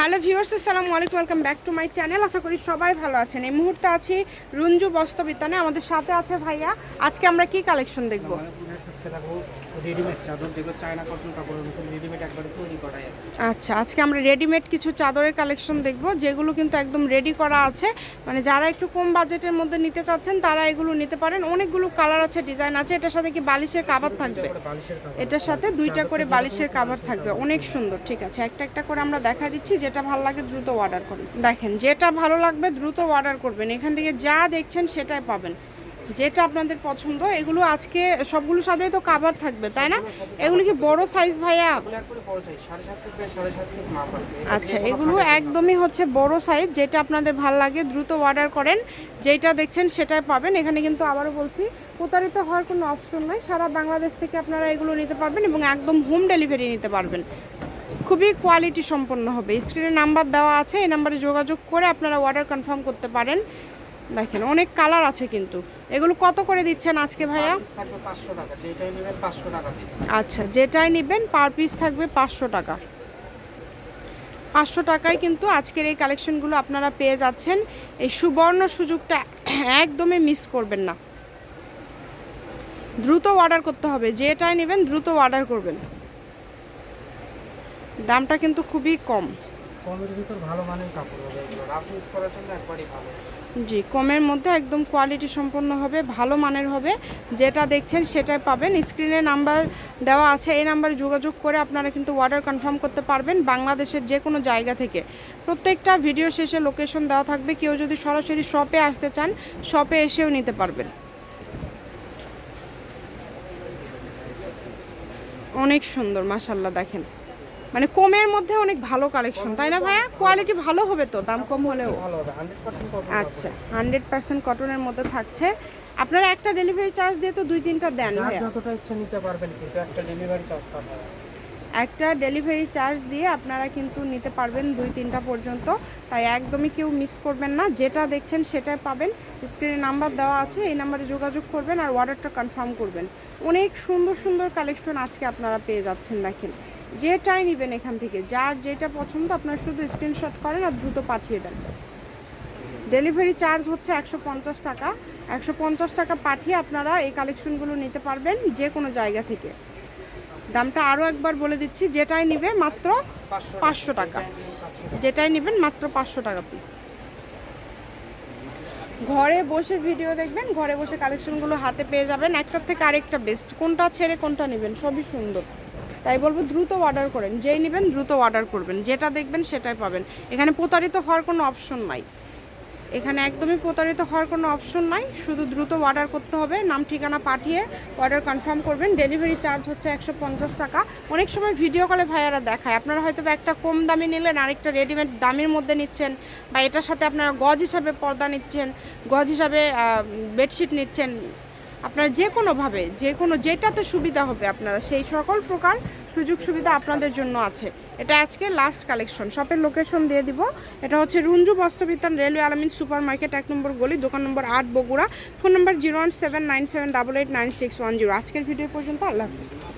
Hello viewers আসসালামু আলাইকুম welcome back to my channel. আশা করি সবাই ভালো আছেন। এই মুহূর্তে আছি রুঞ্জু বস্ত্রবিতানে আমাদের সাথে আছে ভাইয়া। আজকে আমরা কি কালেকশন দেখব? রেডিমেড চাদর। যেগুলো চায়না কটন কাপড়ের মতো রেডিমেড একবারে তৈরি করাই আছে। আচ্ছা আজকে আমরা রেডিমেড কিছু চাদরের কালেকশন দেখব যেগুলো কিন্তু একদম রেডি করা আছে। মানে যারা একটু কম বাজেটের মধ্যে নিতে চাচ্ছেন তারা এগুলো নিতে পারেন। অনেকগুলো কালার আছে ডিজাইন আছে। এটার সাথে কি বালিশের কাভার থাকবে? এটার সাথে দুইটা করে বালিশের কাভার থাকবে। অনেক সুন্দর ঠিক আছে। একটা একটা করে আমরা দেখা দিচ্ছি যেটা ভালো লাগে দ্রুত অর্ডার করুন। দেখেন যেটা ভালো লাগবে দ্রুত অর্ডার করবেন। এখান থেকে যা দেখছেন সেটাই পাবেন। যেটা আপনাদের পছন্দ এগুলো আজকে সবগুলো সাথে তো কাভার থাকবে তাই না? এগুলো কি বড় সাইজ ভাইয়া? আচ্ছা এগুলো একদমই হচ্ছে বড় সাইজ যেটা আপনাদের ভালো লাগে দ্রুত অর্ডার করেন। যেটা দেখছেন সেটাই পাবেন। এখানে কিন্তু আবারও বলছি প্রতারিত হওয়ার কোনো অপশন নাই। সারা বাংলাদেশ থেকে আপনারা এগুলো নিতে পারবেন এবং একদম হোম ডেলিভারি নিতে পারবেন। খুবই কোয়ালিটি সম্পন্ন হবে। স্ক্রিনে নাম্বার দেওয়া আছে এই নাম্বারে যোগাযোগ করে আপনারা অর্ডার কনফার্ম করতে পারেন। দেখেন অনেক কালার আছে কিন্তু। এগুলো কত করে দিচ্ছেন আজকে ভাইয়া? আচ্ছা যেটাই নেবেন পার পিস থাকবে পাঁচশো টাকা। পাঁচশো টাকায় কিন্তু আজকের এই কালেকশনগুলো আপনারা পেয়ে যাচ্ছেন। এই সুবর্ণ সুযোগটা একদমই মিস করবেন না। দ্রুত অর্ডার করতে হবে। যেটাই নেবেন দ্রুত অর্ডার করবেন। দামটা কিন্তু খুবই কম। কমের ভিতর ভালো মানের কাপড় হবে রাফ ইউজ করার জন্য একবারই ভালো। জি কমের মধ্যে একদম কোয়ালিটি সম্পন্ন হবে ভালো মানের হবে। যেটা দেখছেন সেটাই পাবেন। স্ক্রিনে নাম্বার দেওয়া আছে এই নাম্বারে যোগাযোগ করে আপনারা কিন্তু অর্ডার কনফার্ম করতে পারবেন বাংলাদেশের যে কোনো জায়গা থেকে। প্রত্যেকটা ভিডিও শেষে লোকেশন দেওয়া থাকবে। কেউ যদি সরাসরি শপে আসতে চান শপে এসেও নিতে পারবেন। অনেক সুন্দর মাসাল্লাহ দেখেন। মানে কমের মধ্যে অনেক ভালো কালেকশন তাই না ভাইয়া? কোয়ালিটি ভালো হবে তো দাম কম হলেও। আচ্ছা হান্ড্রেড পার্সেন্ট কটনের মধ্যে থাকছে। আপনারা একটা ডেলিভারি চার্জ দিয়ে তো দুই তিনটা দেন ভাইয়া। যতটা ইচ্ছা নিতে পারবেন কিন্তু একটা ডেলিভারি চার্জ একটা ডেলিভারি চার্জ দিয়ে আপনারা কিন্তু নিতে পারবেন দুই তিনটা পর্যন্ত। তাই একদমই কেউ মিস করবেন না যেটা দেখছেন সেটাই পাবেন। স্ক্রিনে নাম্বার দেওয়া আছে এই নাম্বারে যোগাযোগ করবেন আর অর্ডারটা কনফার্ম করবেন। অনেক সুন্দর সুন্দর কালেকশন আজকে আপনারা পেয়ে যাচ্ছেন দেখেন। যেটাই নেবেন এখান থেকে, যার যেটা পছন্দ আপনারা শুধু স্ক্রিনশট করেন আর দ্রুত পাঠিয়ে দেন। ডেলিভারি চার্জ হচ্ছে একশো পঞ্চাশ টাকা। একশো পঞ্চাশ টাকা পাঠিয়ে আপনারা এই কালেকশনগুলো নিতে পারবেন যে কোনো জায়গা থেকে। দামটা আরও একবার বলে দিচ্ছি, যেটাই নিবে মাত্র পাঁচশো টাকা। যেটাই নেবেন মাত্র পাঁচশো টাকা পিস ঘরে বসে ভিডিও দেখবেন, ঘরে বসে কালেকশনগুলো হাতে পেয়ে যাবেন। একটার থেকে আরেকটা বেস্ট কোনটা ছেড়ে কোনটা নেবেন, সবই সুন্দর। তাই বলব দ্রুত অর্ডার করেন। যেই নেবেন দ্রুত অর্ডার করবেন। যেটা দেখবেন সেটাই পাবেন। এখানে প্রতারিত হওয়ার কোনো অপশন নাই। এখানে একদমই প্রতারিত হওয়ার কোনো অপশন নাই। শুধু দ্রুত অর্ডার করতে হবে, নাম, ঠিকানা পাঠিয়ে অর্ডার কনফার্ম করবেন। ডেলিভারি চার্জ হচ্ছে একশো পঞ্চাশ টাকা। অনেক সময় ভিডিও কলে ভাইয়ারা দেখায়। আপনারা হয়তো বা একটা কম দামে নিলেন, আরেকটা রেডিমেড দামের মধ্যে নিচ্ছেন বা এটার সাথে আপনারা গজ হিসাবে পর্দা নিচ্ছেন, গজ হিসাবে বেডশিট নিচ্ছেন। আপনারা যে কোনোভাবে যে কোনো যেটাতে সুবিধা হবে আপনারা, সেই সকল প্রকার সুযোগ সুবিধা আপনাদের জন্য আছে। এটা আজকে লাস্ট কালেকশন শপের লোকেশন দিয়ে দিব। এটা হচ্ছে Runju Bastrabitan railway Alamin super market এক নম্বর গলি, দোকান নম্বর আট, Bogura. Phone number zero one seven nine seven double eight nine six one zero আজকের ভিডিও পর্যন্ত, আল্লাহ হাফিজ।